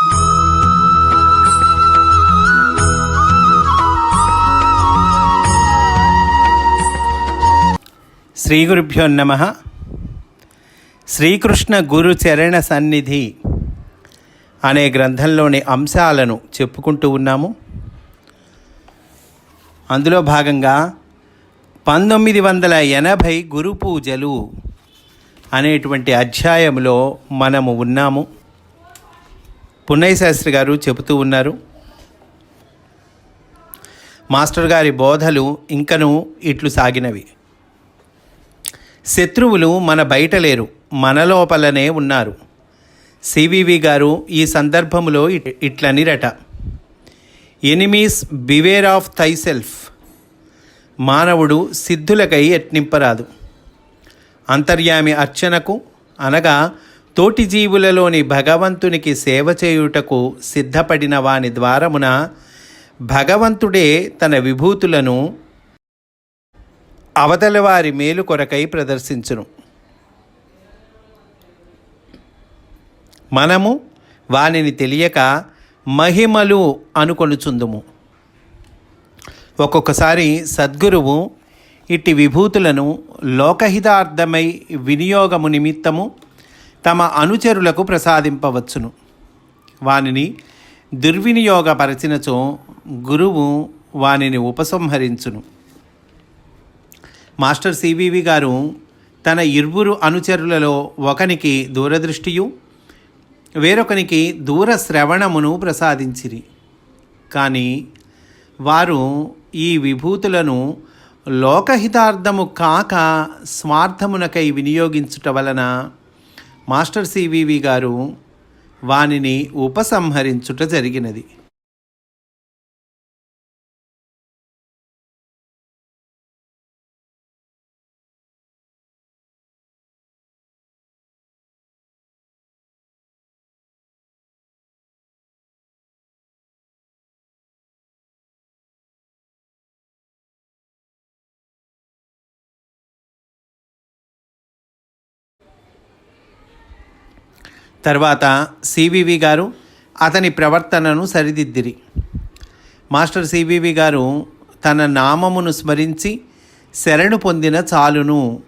శ్రీ గురుభ్యో నమ. శ్రీకృష్ణ గురు చరణ సన్నిధి అనే గ్రంథంలోని అంశాలను చెప్పుకుంటూ ఉన్నాము. అందులో భాగంగా పంతొమ్మిది వందల ఎనభై గురు పూజలు అనేటువంటి అధ్యాయంలో మనము ఉన్నాము. పున్నయ్య శాస్త్రి గారు చెబుతూ ఉన్నారు మాస్టర్ గారి బోధలు ఇంకను ఇట్లు సాగినవి. శత్రువులు మన బయట లేరు మన లోపలనే ఉన్నారు. సివివి గారు ఈ సందర్భంలో ఇట్- ఇట్లనిరట. Enemies beware of thyself మానవుడు సిద్ధులకై యత్నింపరాదు. అంతర్యామి అర్చనకు అనగా తోటి జీవులలోని భగవంతునికి సేవ చేయుటకు సిద్ధపడిన వాని ద్వారమున భగవంతుడే తన విభూతులను అవతల వారి మేలు కొరకై ప్రదర్శించును. మనము వానిని తెలియక మహిమలు అనుకొనుచుందుము. ఒక్కొక్కసారి సద్గురువు ఇట్టి విభూతులను లోకహితార్థమై వినియోగము నిమిత్తము తమ అనుచరులకు ప్రసాదింపవచ్చును. వానిని దుర్వినియోగపరచినచో గురువు వానిని ఉపసంహరించును. మాస్టర్ సివివి గారు తన ఇరువురు అనుచరులలో ఒకనికి దూరదృష్టియు వేరొకనికి దూర శ్రవణమును ప్రసాదించిరి. కానీ వారు ఈ విభూతులను లోకహితార్థము కాక స్వార్థమునకై వినియోగించుట వలన మాస్టర్ సివివి గారు వానిని ఉపసంహరించుట జరిగినది. తర్వాత సివివి గారు అతని ప్రవర్తనను సరిదిద్దిరి. మాస్టర్ సివివి గారు తన నామమును స్మరించి శరణు పొందిన చాలును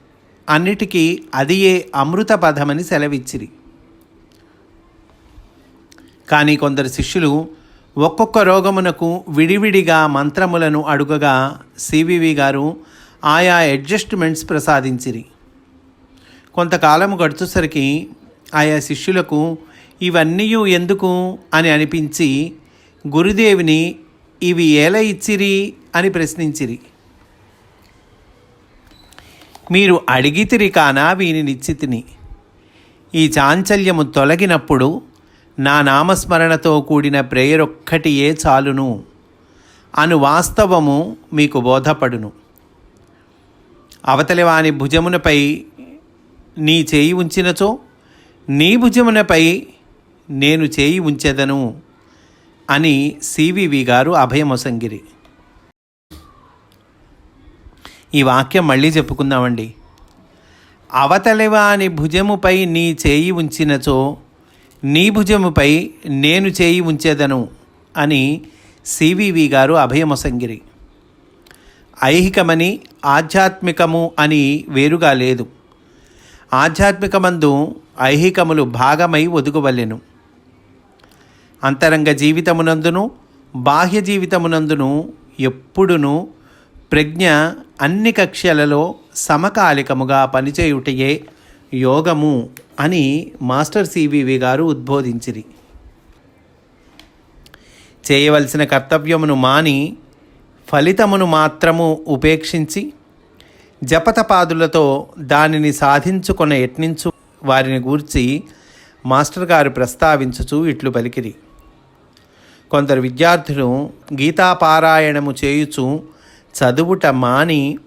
అన్నిటికీ అది ఏ అమృత పదమని సెలవిచ్చిరి. కానీ కొందరు శిష్యులు ఒక్కొక్క రోగమునకు విడివిడిగా మంత్రములను అడుగగా సివివి గారు ఆయా అడ్జస్ట్మెంట్స్ ప్రసాదించిరి. కొంతకాలం గడుచుసరికి ఆయా శిష్యులకు ఇవన్నీ ఎందుకు అని అనిపించి గురుదేవిని ఇవి ఎలా ఇచ్చిరి అని ప్రశ్నించిరి. మీరు అడిగితిరి కానా వీనినిచ్చితిని. ఈ చాంచల్యము తొలగినప్పుడు నా నామస్మరణతో కూడిన ప్రేయర్ ఒక్కటియే చాలును? అను వాస్తవము మీకు బోధపడును. అవతలివాని భుజమునపై నీ చేయి ఉంచినచో? నీ భుజమునపై నేను చేయి ఉంచెదను అని సివివి గారు అభయమొసంగిరి. ఈ వాక్యం మళ్ళీ చెప్పుకుందామండి. అవతలివాని భుజముపై నీ చేయి ఉంచినచో నీ భుజముపై నేను చేయి ఉంచెదను అని సివివి గారు అభయమొసంగిరి. ఐహికమని ఆధ్యాత్మికము అని వేరుగా లేదు. ఆధ్యాత్మికమందు ఐహికములు భాగమై ఒదుగువలెను. అంతరంగ జీవితమునందును బాహ్య జీవితమునందును ఎప్పుడును ప్రజ్ఞ అన్ని కక్ష్యలలో సమకాలికముగా పనిచేయుటయే యోగము అని మాస్టర్ సివివి గారు ఉద్బోధించిరి. చేయవలసిన కర్తవ్యమును మాని ఫలితమును మాత్రము ఉపేక్షించి జపతపాదులతో దానిని సాధించుకొన యత్నించు వారిని గూర్చి మాస్టర్ గారు ప్రస్తావించుచు ఇట్లు పలికిరి. కొందరు విద్యార్థులు గీతాపారాయణము చేయుచు చదువుట మాని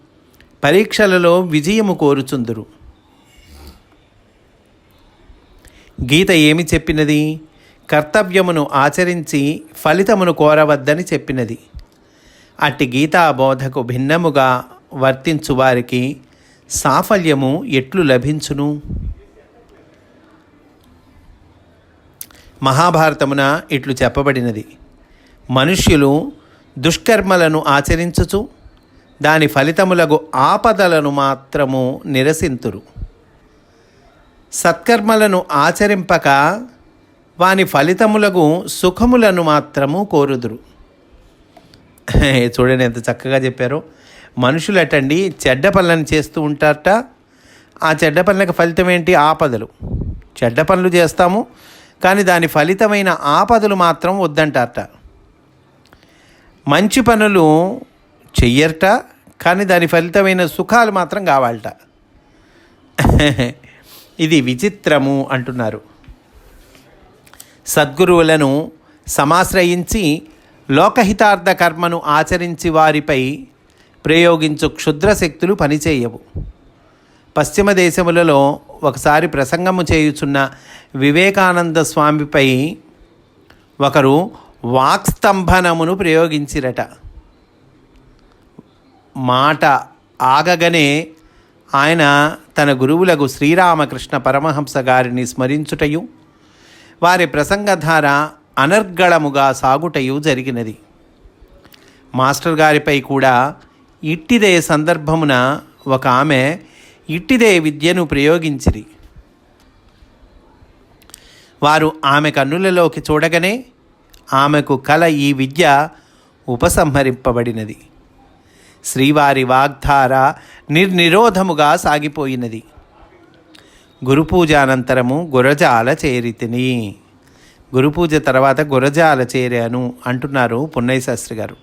పరీక్షలలో విజయము కోరుచుందురు. గీత ఏమి చెప్పినది? కర్తవ్యమును ఆచరించి ఫలితమును కోరవద్దని చెప్పినది. అట్టి గీతా బోధకు భిన్నముగా వర్తించు వారికి సాఫల్యము ఎట్లు లభించును? మహాభారతమున ఇట్లు చెప్పబడినది. మనుష్యులు దుష్కర్మలను ఆచరించుచు దాని ఫలితములకు ఆపదలను మాత్రము నిరసింతురు. సత్కర్మలను ఆచరింపక వాని ఫలితములకు సుఖములను మాత్రము కోరుదురు. చూడండి ఎంత చక్కగా చెప్పారో. మనుషులు అటండి చెడ్డ పనులను చేస్తూ ఉంటారట. ఆ చెడ్డ పనులకు ఫలితం ఏంటి ఆపదలు. చెడ్డ పనులు చేస్తాము కానీ దాని ఫలితమైన ఆపదలు మాత్రం వద్దంటారట. మంచి పనులు చెయ్యరట కానీ దాని ఫలితమైన సుఖాలు మాత్రం కావాలట. ఇది విచిత్రము అంటున్నారు. సద్గురువులను సమాశ్రయించి లోకహితార్థ కర్మను ఆచరించి వారిపై ప్రయోగించు క్షుద్ర శక్తులు పనిచేయవు. పశ్చిమ దేశములలో ఒకసారి ప్రసంగము చేయుచున్న వివేకానంద స్వామిపై ఒకరు వాక్స్తంభనమును ప్రయోగించిరట. మాట ఆగగనే ఆయన తన గురువులకు శ్రీరామకృష్ణ పరమహంస గారిని స్మరించుటయు వారి ప్రసంగధార అనర్గళముగా సాగుటయు జరిగినది. మాస్టర్ గారిపై కూడా ఇట్టిదే సందర్భమున ఒక ఆమె ఇట్టిదే విద్యను ప్రయోగించిరి. వారు ఆమె కన్నులలోకి చూడగానే ఆమెకు కల ఈ విద్య ఉపసంహరింపబడినది. శ్రీవారి వాగ్ధార నిర్నిరోధముగా సాగిపోయినది. గురుపూజ అనంతరము గురజాల చేరితిని గురుపూజ తర్వాత గురజాల చేరాను అంటున్నారు పున్నయ్య శాస్త్రి గారు.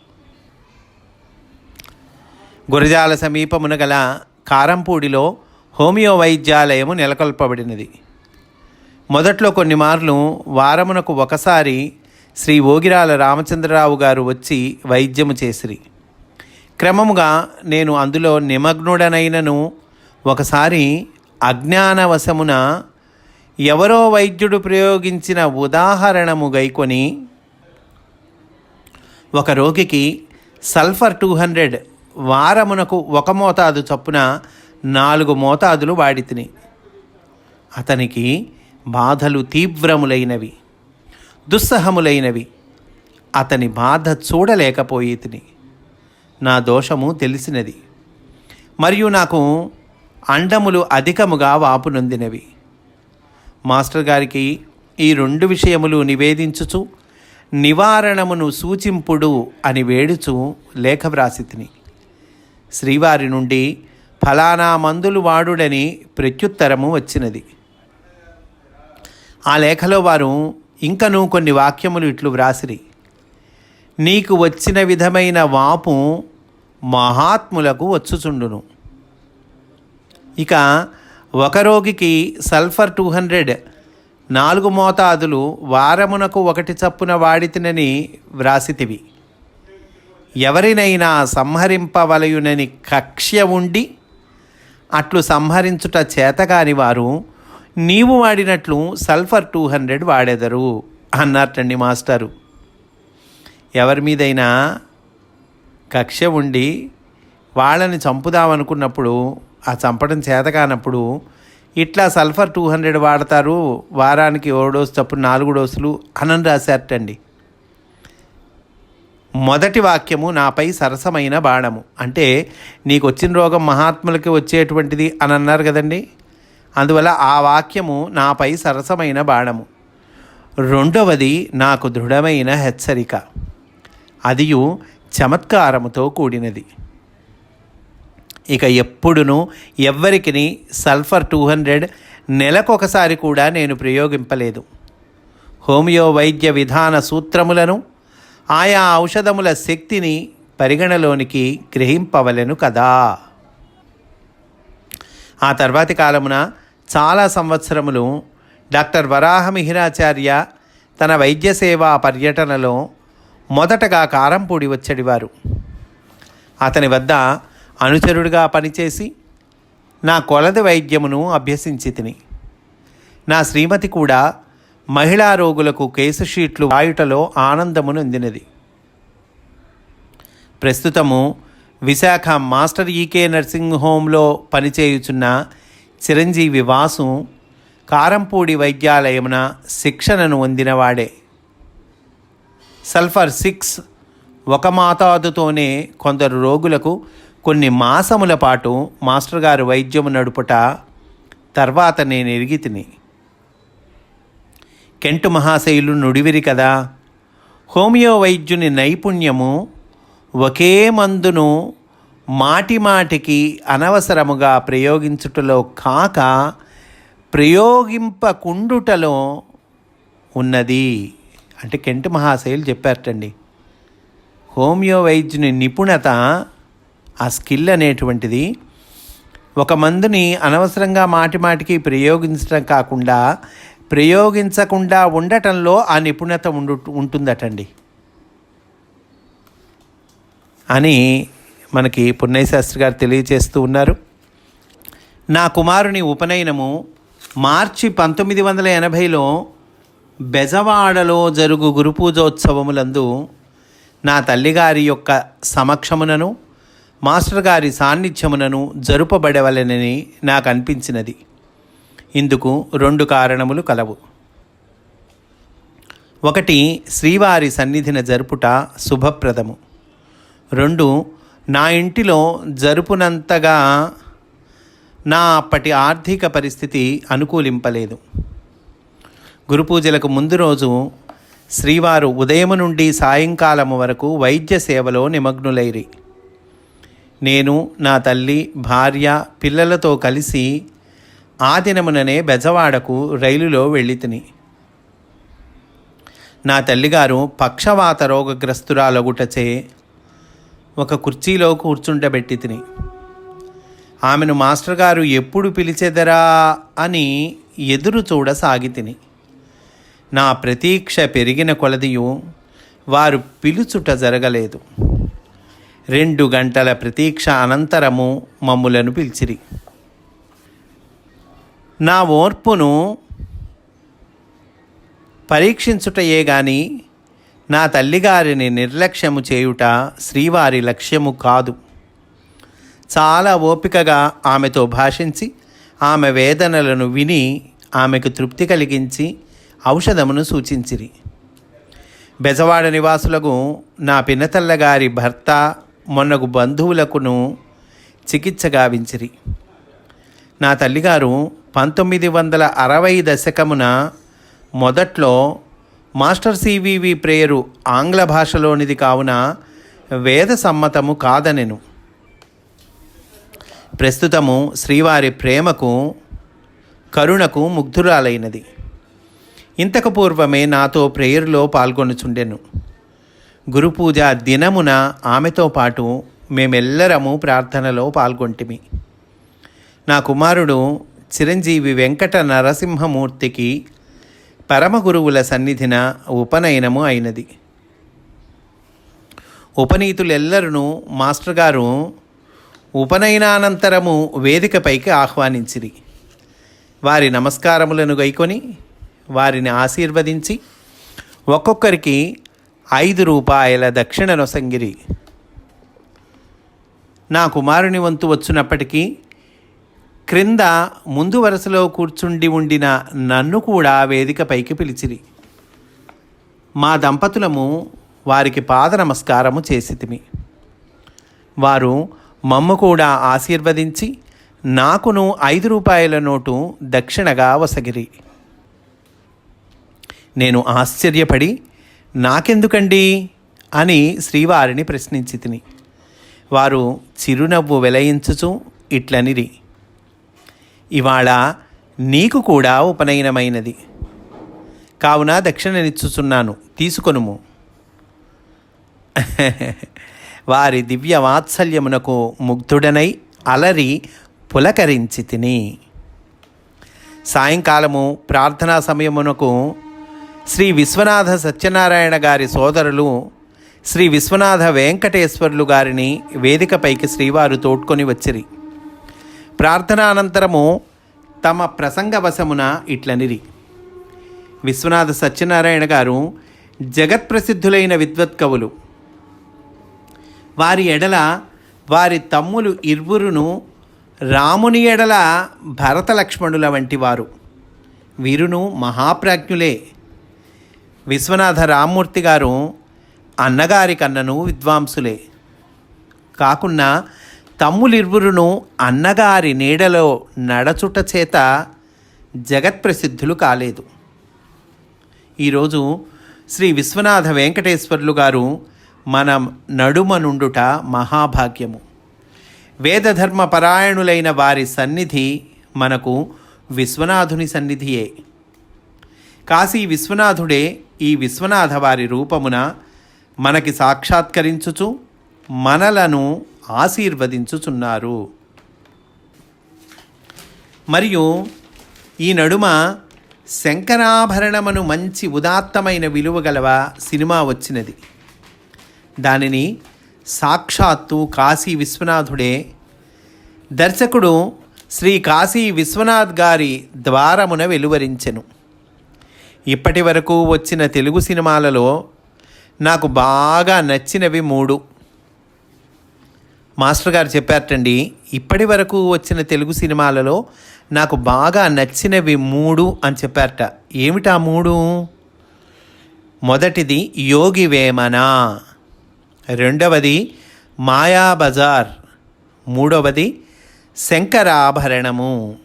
గురజాల సమీపమున గల కారంపూడిలో హోమియో వైద్యాలయము నెలకొల్పబడినది. మొదట్లో కొన్ని మార్లు వారమునకు ఒకసారి శ్రీ ఓగిరాల రామచంద్రరావు గారు వచ్చి వైద్యము చేసిరి. క్రమముగా నేను అందులో నిమగ్నుడనైనను ఒకసారి అజ్ఞానవశమున ఎవరో వైద్యుడు ప్రయోగించిన ఉదాహరణము గైకొని ఒక రోగికి సల్ఫర్ టూ హండ్రెడ్ వారమునకు ఒక మోతాదు చొప్పున నాలుగు మోతాదులు వాడితిని. అతనికి బాధలు తీవ్రములైనవి దుస్సహములైనవి. అతని బాధ చూడలేకపోయి తిని నా దోషము తెలిసినది. మరియు నాకు అండములు అధికముగా వాపునొందినవి. మాస్టర్ గారికి ఈ రెండు విషయములు నివేదించుచు నివారణమును సూచింపుడు అని వేడుచు లేఖ వ్రాసి తిని శ్రీవారి నుండి ఫలానా మందులు వాడుడని ప్రత్యుత్తరము వచ్చినది. ఆ లేఖలో వారు ఇంకను కొన్ని వాక్యములు ఇట్లు వ్రాసిరి. నీకు వచ్చిన విధమైన వాపు మహాత్ములకు వచ్చుచుండును. ఇక ఒక రోగికి సల్ఫర్ టూ హండ్రెడ్ నాలుగు మోతాదులు వారమునకు ఒకటి చప్పున వాడితినని వ్రాసితివి. ఎవరినైనా సంహరింపవలయునని కక్ష్య ఉండి అట్లు సంహరించుట చేతకాని వారు నీవు వాడినట్లు సల్ఫర్ టూ హండ్రెడ్ వాడెదరు అన్నట్టండి మాస్టారు. ఎవరి మీదైనా కక్ష ఉండి వాళ్ళని చంపుదామనుకున్నప్పుడు ఆ చంపడం చేత కానప్పుడు ఇట్లా సల్ఫర్ టూ హండ్రెడ్ వాడతారు వారానికి ఓ డోసు చప్పుడు నాలుగు డోసులు అని రాశారటండి. మొదటి వాక్యము నాపై సరసమైన బాణము. అంటే నీకు వచ్చిన రోగం మహాత్ములకి వచ్చేటువంటిది అని అన్నారు కదండి. అందువల్ల ఆ వాక్యము నాపై సరసమైన బాణము. రెండవది నాకు దృఢమైన హెచ్చరిక. అదియు చమత్కారముతో కూడినది. ఇక ఎప్పుడును ఎవ్వరికి సల్ఫర్ టూ హండ్రెడ్ నెలకొకసారి కూడా నేను ప్రయోగింపలేదు. హోమియో వైద్య విధాన సూత్రములను ఆయా ఔషధముల శక్తిని పరిగణలోనికి గ్రహింపవలెను కదా. ఆ తర్వాతి కాలమున చాలా సంవత్సరములు డాక్టర్ వరాహమిహిరాచార్య తన వైద్య సేవా పర్యటనలో మొదటగా కారంపూడి వచ్చడివారు. అతని వద్ద అనుచరుడిగా పనిచేసి నా కొలది వైద్యమును అభ్యసించి తిని నా శ్రీమతి కూడా మహిళా రోగులకు కేసు షీట్లు వాయుటలో ఆనందము అందినది ప్రస్తుతము విశాఖ మాస్టర్ ఈకే నర్సింగ్ హోంలో పనిచేయుచున్న చిరంజీవి వాసు కారంపూడి వైద్యాలయమున శిక్షణను పొందినవాడే సల్ఫర్ సిక్స్ ఒక మాతాదుతోనే కొందరు రోగులకు కొన్ని మాసముల పాటు మాస్టర్ గారు వైద్యము నడుపుట తర్వాత నేను ఎరిగి తిని కెంటు మహాశైలు నుడివిరి కదా. హోమియో వైద్యుని నైపుణ్యము ఒకే మందును మాటిమాటికి అనవసరముగా ప్రయోగించుటలో కాక ప్రయోగింపకుండుటలో ఉన్నది. అంటే కెంటు మహాశైలు చెప్పారటండి. హోమియో వైద్యుని నిపుణత ఆ స్కిల్ అనేటువంటిది ఒక మందుని అనవసరంగా మాటిమాటికి ప్రయోగించడం కాకుండా ప్రయోగించకుండా ఉండటంలో ఆ నిపుణత ఉండు ఉంటుందటండి. అని మనకి పున్నయ్య శాస్త్రి గారు తెలియజేస్తూ ఉన్నారు. నా కుమారుని ఉపనయనము మార్చి పంతొమ్మిది వందల ఎనభైలో బెజవాడలో జరుగు గురుపూజోత్సవములందు నా తల్లిగారి యొక్క సమక్షమునను మాస్టర్ గారి సాన్నిధ్యమునను జరుపబడవలెనని నాకు అనిపించినది ఇందుకు రెండు కారణములు కలవు. ఒకటి శ్రీవారి సన్నిధిన జరుపుట శుభప్రదము. రెండు నా ఇంటిలో జరుపునంతగా నా అప్పటి ఆర్థిక పరిస్థితి అనుకూలింపలేదు. గురుపూజలకు ముందు రోజు శ్రీవారు ఉదయం నుండి సాయంకాలము వరకు వైద్య సేవలో నిమగ్నులైరి. నేను నా తల్లి భార్య పిల్లలతో కలిసి ఆ దినముననే బెజవాడకు రైలులో వెళ్ళితిని నా తల్లిగారు పక్షవాత రోగగ్రస్తురాలగుటచే ఒక కుర్చీలో కూర్చుండబెట్టి తిని. ఆమెను మాస్టర్ గారు ఎప్పుడు పిలిచెదరా అని ఎదురు చూడసాగి తిని. నా ప్రతీక్ష పెరిగిన కొలదియు వారు పిలుచుట జరగలేదు. రెండు గంటల ప్రతీక్ష అనంతరము మమ్ములను పిలిచిరి. నా ఓర్పును పరీక్షించుటయే గాని నా తల్లిగారిని నిర్లక్ష్యము చేయుట శ్రీవారి లక్ష్యము కాదు. చాలా ఓపికగా ఆమెతో భాషించి ఆమె వేదనలను విని ఆమెకు తృప్తి కలిగించి ఔషధమును సూచించిరి. బెజవాడ నివాసులకు నా పినతల్లగారి భర్త మొన్నకు బంధువులకును చికిత్స గావించిరి. నా తల్లిగారు పంతొమ్మిది వందల అరవై దశకమున మొదట్లో మాస్టర్ సివివి ప్రేయరు ఆంగ్ల భాషలోనిది కావున వేద సమ్మతము కాదనెను. ప్రస్తుతము శ్రీవారి ప్రేమకు కరుణకు ముగ్ధురాలైనది. ఇంతకు పూర్వమే నాతో ప్రేయర్లో పాల్గొనుచుండెను. గురుపూజ దినమున ఆమెతో పాటు మేమెల్లరము ప్రార్థనలో పాల్గొంటిమి. నా కుమారుడు చిరంజీవి వెంకట నరసింహమూర్తికి పరమగురువుల సన్నిధిన ఉపనయనము అయినది. ఉపనీతులెల్లరూ మాస్టర్ గారు ఉపనయనానంతరము వేదికపైకి ఆహ్వానించిరి. వారి నమస్కారములను గైకొని వారిని ఆశీర్వదించి ఒక్కొక్కరికి ఐదు రూపాయల దక్షిణ నొసంగిరి నా కుమారుని వంతు వచ్చినప్పటికీ క్రింద ముందు వరుసలో కూర్చుండి ఉండిన నన్ను కూడా వేదికపైకి పిలిచిరి. మా దంపతులము వారికి పాద నమస్కారము చేసితిమి. వారు మమ్మ కూడా ఆశీర్వదించి నాకును ఐదు రూపాయల నోటు దక్షిణగా వసగిరి. నేను ఆశ్చర్యపడి నాకెందుకండి? అని శ్రీవారిని ప్రశ్నించి తిని వారు చిరునవ్వు వెలయించుచు ఇట్లనిరి. ఇవాళ నీకు కూడా ఉపనయనమైనది. కావున దక్షిణనిచ్చుచున్నాను తీసుకొనుము. వారి దివ్య వాత్సల్యమునకు ముగ్ధుడనై అలరి పులకరించి తిని. సాయంకాలము ప్రార్థనా సమయమునకు శ్రీ విశ్వనాథ సత్యనారాయణ గారి సోదరులు శ్రీ విశ్వనాథ వెంకటేశ్వర్లు గారిని వేదికపైకి శ్రీవారు తోడ్కొని వచ్చిరి. ప్రార్థన అనంతరము తమ ప్రసంగవశమున ఇట్లనిరి. విశ్వనాథ సత్యనారాయణ గారు జగత్ప్రసిద్ధులైన విద్వత్కవులు వారి ఎడల వారి తమ్ములు ఇర్వురును రాముని ఎడల భరత లక్ష్మణుల వంటి వారు. వీరును మహాప్రాజ్ఞులే. విశ్వనాథ రామ్మూర్తి గారు అన్నగారి కన్నను విద్వాంసులే. కాకున్నా తమ్ములిరువురును అన్నగారి నీడలో నడచుట చేత జగత్ప్రసిద్ధులు కాలేదు. ఈరోజు శ్రీ విశ్వనాథ వెంకటేశ్వర్లు గారు మన నడుమ నుండుట మహాభాగ్యము. వేదధర్మ పరాయణులైన వారి సన్నిధి మనకు విశ్వనాథుని సన్నిధియే. కాశీ విశ్వనాథుడే ఈ విశ్వనాథ వారి రూపమున మనకి సాక్షాత్కరించుచు మనలను ఆశీర్వదించుచున్నారు. మరియు ఈ నడుమ శంకరాభరణమను మంచి ఉదాత్తమైన విలువ గలవ సినిమా వచ్చినది. దానిని సాక్షాత్తు కాశీ విశ్వనాథుడే దర్శకుడు శ్రీ కాశీ విశ్వనాథ్ గారి ద్వారమున వెలువరించెను. ఇప్పటి వరకు వచ్చిన తెలుగు సినిమాలలో నాకు బాగా నచ్చినవి మూడు. మాస్టర్ గారు చెప్పారటండి ఇప్పటి వరకు వచ్చిన తెలుగు సినిమాలలో నాకు బాగా నచ్చినవి మూడు అని చెప్పారట. ఏమిటా మూడు? మొదటిది యోగి వేమన రెండవది మాయాబజార్ మూడవది శంకరాభరణము.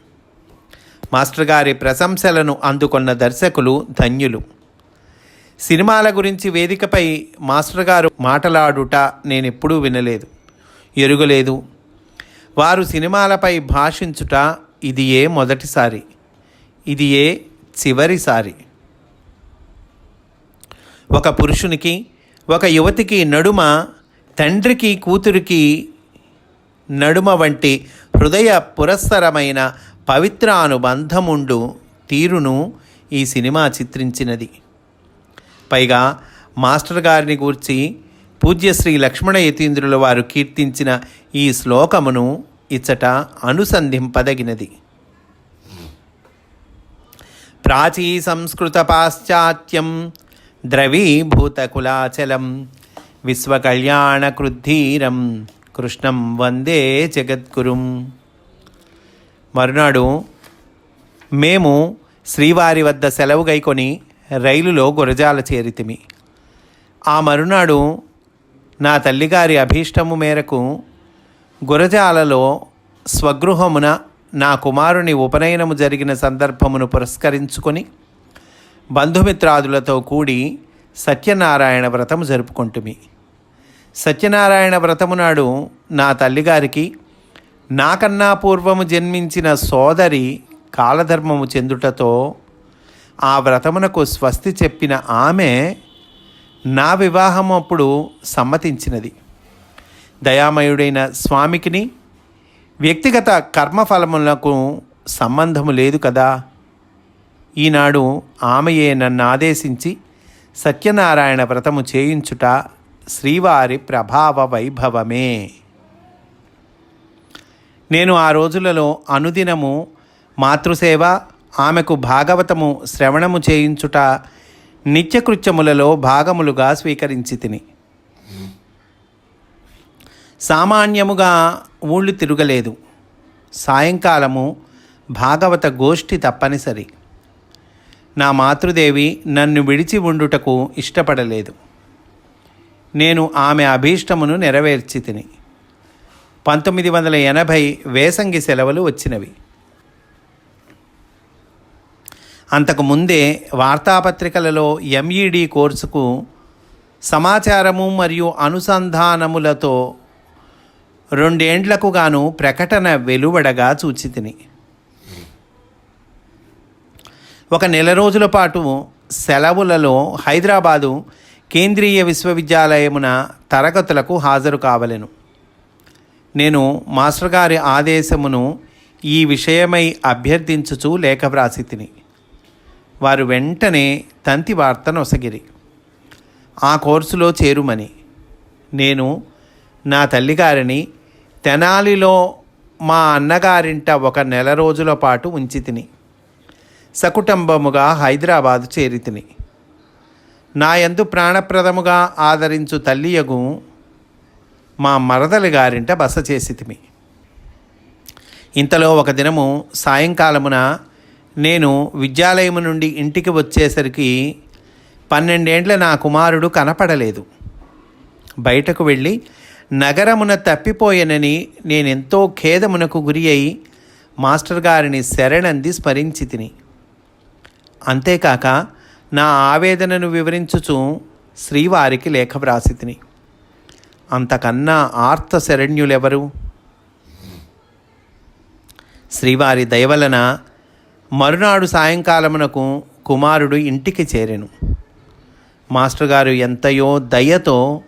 మాస్టర్ గారి ప్రశంసలను అందుకున్న దర్శకులు ధన్యులు. సినిమాల గురించి వేదికపై మాస్టర్ గారు మాట్లాడుట నేను ఎప్పుడూ వినలేదు. ఎరుగలేదు. వారు సినిమాలపై భాషించుట ఇది ఏ మొదటిసారి. ఇది ఏ చివరిసారి. ఒక పురుషునికి ఒక యువతికి నడుమ తండ్రికి కూతురికి నడుమ వంటి హృదయ పురస్సరమైన పవిత్ర అనుబంధముండు తీరును ఈ సినిమా చిత్రించినది. పైగా మాస్టర్ గారిని గూర్చి పూజ్య శ్రీ లక్ష్మణ యతీంద్రుల వారు కీర్తించిన ఈ శ్లోకమును ఇచ్చట అనుసంధింపదగినది. ప్రాచీ సంస్కృత పాశ్చాత్యం ద్రవీభూతకులాచలం విశ్వకళ్యాణకృద్ధీరం కృష్ణం వందే జగద్గురుం. మరునాడు మేము శ్రీవారి వద్ద సెలవు గైకొని రైలులో గురజాల చేరితిమి. ఆ మరునాడు నా తల్లిగారి అభీష్టము మేరకు గురజాలలో స్వగృహమున నా కుమారుని ఉపనయనము జరిగిన సందర్భమును పురస్కరించుకొని బంధుమిత్రాదులతో కూడి సత్యనారాయణ వ్రతము జరుపుకుంటుమి. సత్యనారాయణ వ్రతము నాడు నా తల్లిగారికి నాకన్నా పూర్వము జన్మించిన సోదరి కాలధర్మము చెందుటతో ఆ వ్రతమునకు స్వస్తి చెప్పిన ఆమె నా వివాహం అప్పుడు సమ్మతించినది. దయామయుడైన స్వామికిని వ్యక్తిగత కర్మఫలములకు సంబంధము లేదు కదా. ఈనాడు ఆమెయే నన్ను ఆదేశించి సత్యనారాయణ వ్రతము చేయించుట శ్రీవారి ప్రభావ వైభవమే. నేను ఆ రోజులలో అనుదినము మాతృసేవ ఆమెకు భాగవతము శ్రవణము చేయించుట నిత్యకృత్యములలో భాగములుగా స్వీకరించి తిని. సామాన్యముగా ఊళ్ళు తిరగలేదు. సాయంకాలము భాగవత గోష్ఠి తప్పనిసరి. నా మాతృదేవి నన్ను విడిచి ఉండుటకు ఇష్టపడలేదు. నేను ఆమె అభీష్టమును నెరవేర్చి తిని. పంతొమ్మిది వందల ఎనభై వేసంగి సెలవులు వచ్చినవి. అంతకు ముందే వార్తాపత్రికలలో ఎంఈడి కోర్సుకు సమాచారము మరియు అనుసంధానములతో రెండేండ్లకు గాను ప్రకటన వెలువడగా చూచితిని. ఒక నెల రోజుల పాటు సెలవులలో హైదరాబాదు కేంద్రీయ విశ్వవిద్యాలయమున తరగతులకు హాజరు కావలెను. నేను మాస్టర్ గారి ఆదేశమును ఈ విషయమై అభ్యర్థించుచు లేఖ వ్రాసి తిని వారు వెంటనే తంతి వార్త నొసగిరి ఆ కోర్సులో చేరుమని. నేను నా తల్లిగారిని తెనాలిలో మా అన్నగారింట ఒక నెల రోజుల పాటు ఉంచి తిని సకుటుంబముగా హైదరాబాదు చేరి తిని. నా యందు ప్రాణప్రదముగా ఆదరించు తల్లియగు మా మరదలి గారింట బస చేసి తిమి ఇంతలో ఒక దినము సాయంకాలమున నేను విద్యాలయం నుండి ఇంటికి వచ్చేసరికి పన్నెండేండ్ల నా కుమారుడు కనపడలేదు. బయటకు వెళ్ళి నగరమున తప్పిపోయెనని నేనెంతో ఖేదమునకు గురి అయి మాస్టర్ గారిని శరణంది స్మరించి తిని అంతేకాక నా ఆవేదనను వివరించుచు శ్రీవారికి లేఖ వ్రాసి తిని అంతకన్నా ఆర్త శరణ్యులెవరు? శ్రీవారి దయవలన మరునాడు సాయంకాలమునకు కుమారుడు ఇంటికి చేరెను. మాస్టర్ గారు ఎంతయో దయతో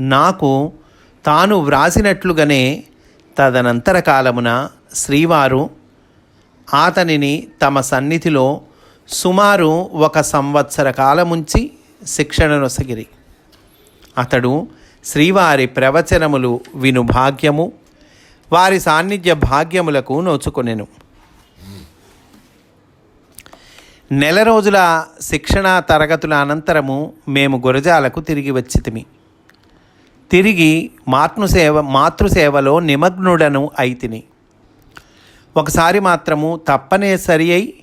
నాకు తాను వ్రాసినట్లుగానే తదనంతర కాలమున శ్రీవారు అతనిని తమ సన్నిధిలో సుమారు ఒక సంవత్సర కాలముంచి శిక్షణ నొసగిరి అతడు శ్రీవారి ప్రవచనములు విను భాగ్యము వారి సాన్నిధ్య భాగ్యములకు నోచుకొనెను. నెల రోజుల శిక్షణా తరగతుల అనంతరము మేము గురజాలకు తిరిగి వచ్చితిమి. తిరిగి మాతృసేవ మాతృసేవలో నిమగ్నుడను అయితిని. ఒకసారి మాత్రము తప్పనిసరి అయి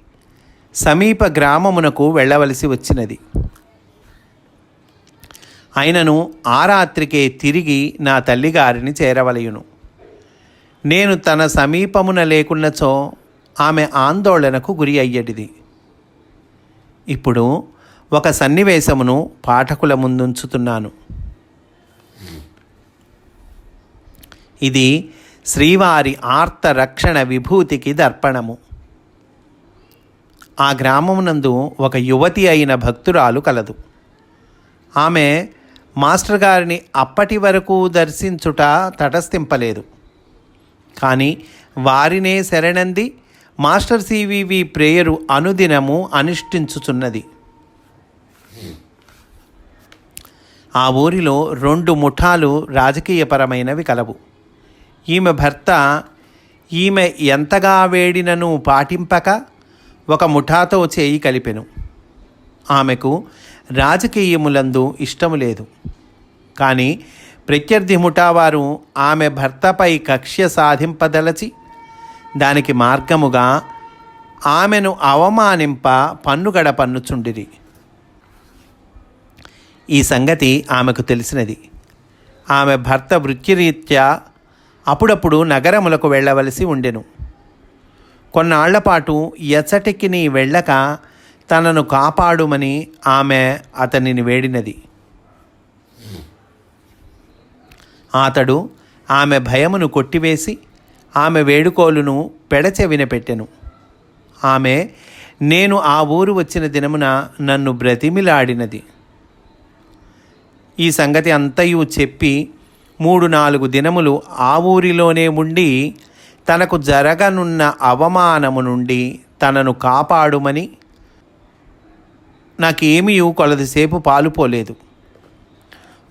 సమీప గ్రామమునకు వెళ్ళవలసి వచ్చినది. అయినను ఆ రాత్రికే తిరిగి నా తల్లిగారిని చేరవలయును. నేను తన సమీపమున లేకున్నచో ఆమె ఆందోళనకు గురి అయ్యేటిది. ఇప్పుడు ఒక సన్నివేశమును పాఠకుల ముందుంచుతున్నాను. ఇది శ్రీవారి ఆర్త రక్షణ విభూతికి దర్పణము. ఆ గ్రామమునందు ఒక యువతి అయిన భక్తురాలు కలదు. ఆమె మాస్టర్ గారిని అప్పటి వరకు దర్శించుట తటస్థింపలేదు. కానీ వారినే శరణంది మాస్టర్ సివివి ప్రేయరు అనుదినము అనుష్ఠించుచున్నది ఆ ఊరిలో రెండు ముఠాలు రాజకీయపరమైనవి కలవు. ఈమె భర్త ఈమె ఎంతగా వేడినను పాటింపక ఒక ముఠాతో చేయి కలిపెను. ఆమెకు రాజకీయములందు ఇష్టము లేదు. కానీ ప్రత్యర్థి ముఠావారు ఆమె భర్తపై కక్ష్య సాధింపదలచి దానికి మార్గముగా ఆమెను అవమానింప పన్నుగడ పన్నుచుండిరి. ఈ సంగతి ఆమెకు తెలిసినది. ఆమె భర్త వృత్తిరీత్యా అప్పుడప్పుడు నగరములకు వెళ్ళవలసి ఉండెను. కొన్నాళ్ళపాటు ఎచ్చటికి నీ వెళ్ళక తనను కాపాడుమని ఆమె అతనిని వేడినది. అతడు ఆమె భయమును కొట్టివేసి ఆమె వేడుకోలును పెడచెవిన పెట్టెను ఆమె నేను ఆ ఊరు వచ్చిన దినమున నన్ను బ్రతిమిలాడినది. ఈ సంగతి అంతయు చెప్పి మూడు నాలుగు దినములు ఆ ఊరిలోనే ఉండి తనకు జరగనున్న అవమానము నుండి తనను కాపాడుమని నాకేమీ కొలదిసేపు పాలుపోలేదు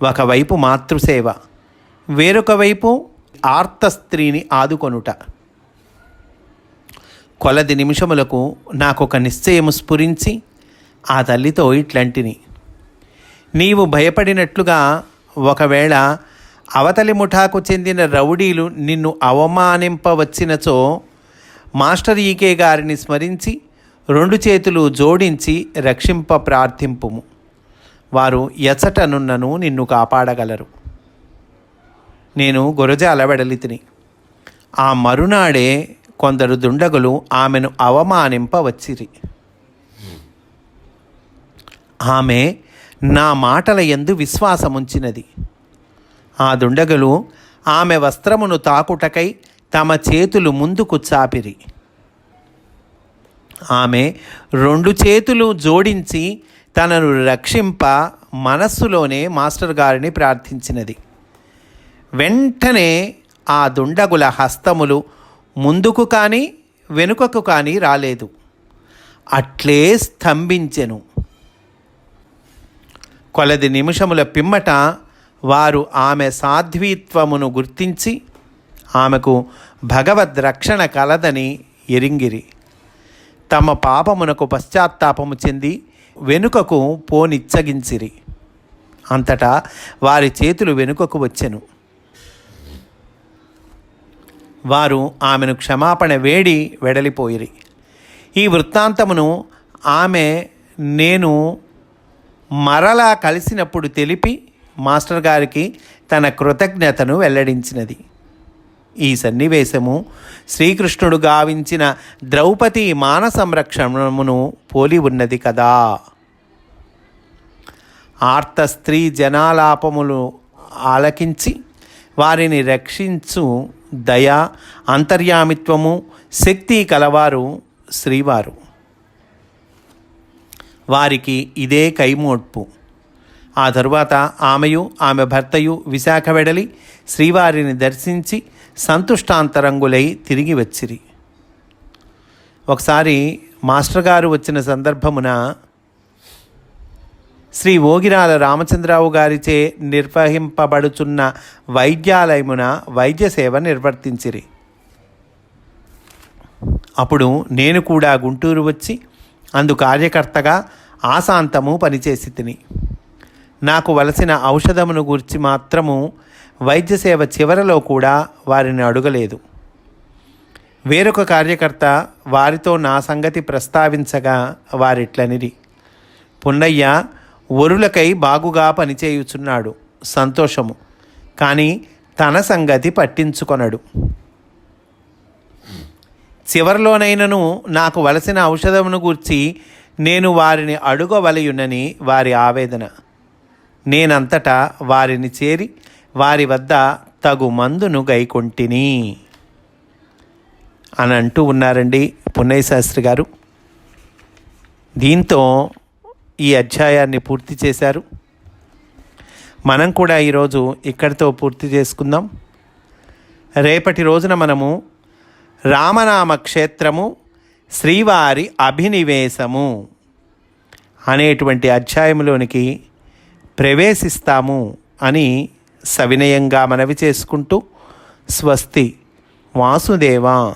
ఒకవైపు మాతృసేవ వేరొక వైపు ఆర్త స్త్రీని ఆదుకొనుట. కొలది నిమిషములకు నాకొక నిశ్చయము స్ఫురించి ఆ తల్లితో ఇట్లాంటిని. నీవు భయపడినట్లుగా ఒకవేళ అవతలి ముఠాకు చెందిన రౌడీలు నిన్ను అవమానింపవచ్చినచో మాస్టర్ ఈకే గారిని స్మరించి రెండు చేతులు జోడించి రక్షింప ప్రార్థింపుము. వారు ఎచటనున్నను నిన్ను కాపాడగలరు. నేను గురజాల వెడలితిని ఆ మరునాడే కొందరు దుండగులు ఆమెను అవమానింప వచ్చిరి ఆమె నా మాటల ఎందు విశ్వాసముంచినది. ఆ దుండగులు ఆమె వస్త్రమును తాకుటకై తమ చేతులు ముందుకు చాపిరి. ఆమె రెండు చేతులు జోడించి తనను రక్షింప మనస్సులోనే మాస్టర్ గారిని ప్రార్థించినది. వెంటనే ఆ దుండగుల హస్తములు ముందుకు కానీ వెనుకకు కానీ రాలేదు. అట్లే స్తంభించెను. కొలది నిమిషముల పిమ్మట వారు ఆమె సాధ్వీత్వమును గుర్తించి ఆమెకు భగవద్ రక్షణ కలదని ఎరింగిరి. తమ పాపమునకు పశ్చాత్తాపము చెంది వెనుకకు పోనిచ్చగించిరి. అంతటా వారి చేతులు వెనుకకు వచ్చెను. వారు ఆమెను క్షమాపణ వేడి వెడలిపోయిరి. ఈ వృత్తాంతమును ఆమె నేను మరలా కలిసినప్పుడు తెలిపి మాస్టర్ గారికి తన కృతజ్ఞతను వెల్లడించినది. ఈ సన్నివేశము శ్రీకృష్ణుడు గావించిన ద్రౌపది మాన సంరక్షణమును పోలి ఉన్నది కదా. ఆర్త స్త్రీ జనాలాపములు ఆలకించి వారిని రక్షించు దయ అంతర్యామిత్వము శక్తి కలవారు శ్రీవారు. వారికి ఇదే కైమోడ్పు ఆ తరువాత ఆమెయు ఆమె భర్తయు విశాఖ వెడలి శ్రీవారిని దర్శించి సంతుష్టాంతరంగులై తిరిగి వచ్చిరి. ఒకసారి మాస్టర్ గారు వచ్చిన సందర్భమున శ్రీ ఓగిరాల రామచంద్రరావు గారిచే నిర్వహింపబడుచున్న వైద్యాలయమున వైద్య సేవ నిర్వర్తించిరి. అప్పుడు నేను కూడా గుంటూరు వచ్చి అందు కార్యకర్తగా ఆశాంతము పనిచేసి తిని. నాకు వలసిన ఔషధమును గురించి మాత్రము వైద్య సేవ చివరలో కూడా వారిని అడగలేదు. వేరొక కార్యకర్త వారితో నా సంగతి ప్రస్తావించగా వారిట్లనిరి. పున్నయ్య ఒరులకై బాగుగా పనిచేయుచున్నాడు సంతోషము. కానీ తన సంగతి పట్టించుకొనడు. చివరిలోనైనను నాకు వలసిన ఔషధమును గూర్చి నేను వారిని అడుగవలయునని వారి ఆవేదన. నేనంతటా వారిని చేరి వారి వద్ద తగు మందును గైకొంటిని. అని అంటూ ఉన్నారండి పున్నయ్య శాస్త్రి గారు. దీంతో ఈ అధ్యాయాన్ని పూర్తి చేశారు. మనం కూడా ఈరోజు ఇక్కడితో పూర్తి చేసుకుందాం. రేపటి రోజున మనము రామనామ క్షేత్రము శ్రీవారి అభినివేశము అనేటువంటి అధ్యాయంలోనికి ప్రవేశిస్తాము అని సవినయంగా మనవి చేసుకుంటూ స్వస్తి వాసుదేవ.